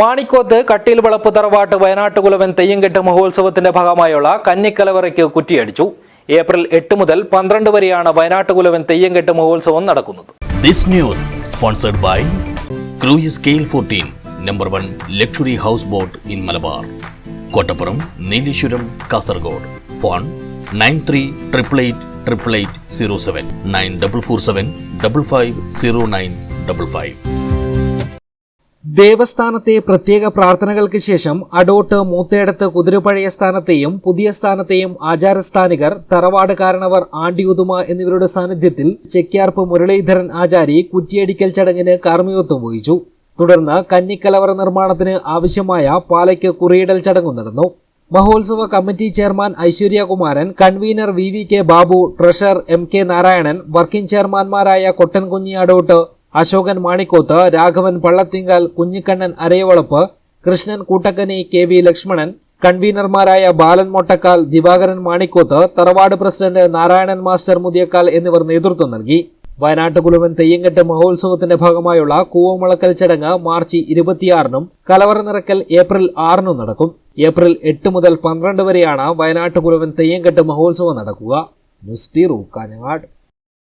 മാണിക്കോത്ത് കട്ടിയിൽ വളപ്പ് തറവാട്ട് വയനാട്ടുകുലവൻ തെയ്യംകെട്ട് മഹോത്സവത്തിന്റെ ഭാഗമായുള്ള കന്നിക്കലവറയ്ക്ക് കുറ്റിയടിച്ചു. ഏപ്രിൽ എട്ട് മുതൽ പന്ത്രണ്ട് വരെയാണ് വയനാട്ടുകുലവൻ തെയ്യംകെട്ട് മഹോത്സവം നടക്കുന്നത്. Sponsored by Cruise Scale 14, number one luxury houseboat in Malabar. Kottappuram Nileshwaram Kasaragod phone nine three triple eight triple eight zero seven nine double four seven double five zero nine double five ദേവസ്ഥാനത്തെ പ്രത്യേക പ്രാർത്ഥനകൾക്ക് ശേഷം അടോട്ട് മൂത്തേടത്ത് കുതിരപ്പഴയ സ്ഥാനത്തെയും പുതിയ സ്ഥാനത്തെയും ആചാരസ്ഥാനികർ തറവാട് കാരണവർ ആണ്ടിയുതുമ എന്നിവരുടെ സാന്നിധ്യത്തിൽ ചെക്യാർപ്പ് മുരളീധരൻ ആചാരി കുറ്റിയടിക്കൽ ചടങ്ങിന് കാർമ്മികത്വം വഹിച്ചു. തുടർന്ന് കന്നിക്കലവറ നിർമ്മാണത്തിന് ആവശ്യമായ പാലയ്ക്ക് കുറിയിടൽ ചടങ്ങും നടന്നു. മഹോത്സവ committee chairman Aishwaryakumaran convener V V K Babu treasurer M K Narayanan working ചെയർമാൻമാരായ Kottankunhi Adott Ashokan Manikkoth Raghavan Pallathinkal Kunhikannan അരയവളപ്പ് Krishnan Koottakkani K V Lakshmanan കൺവീനർമാരായ ബാലൻ മൊട്ടക്കാൽ ദിവാകരൻ മാണിക്കോത്ത് തറവാട് പ്രസിഡന്റ് നാരായണൻ മാസ്റ്റർ മുതിയക്കാൽ എന്നിവർ നേതൃത്വം നൽകി. വയനാട്ട് കുലുവൻ തെയ്യങ്കെട്ട് മഹോത്സവത്തിന്റെ ഭാഗമായുള്ള കൂവമുളക്കൽ ചടങ്ങ് മാർച്ച് ഇരുപത്തിയാറിനും കലവറ നിറക്കൽ ഏപ്രിൽ ആറിനും നടക്കും. ഏപ്രിൽ എട്ട് മുതൽ പന്ത്രണ്ട് വരെയാണ് വയനാട്ട് കുലുവൻ തെയ്യങ്കെട്ട് മഹോത്സവം നടക്കുക. News bureau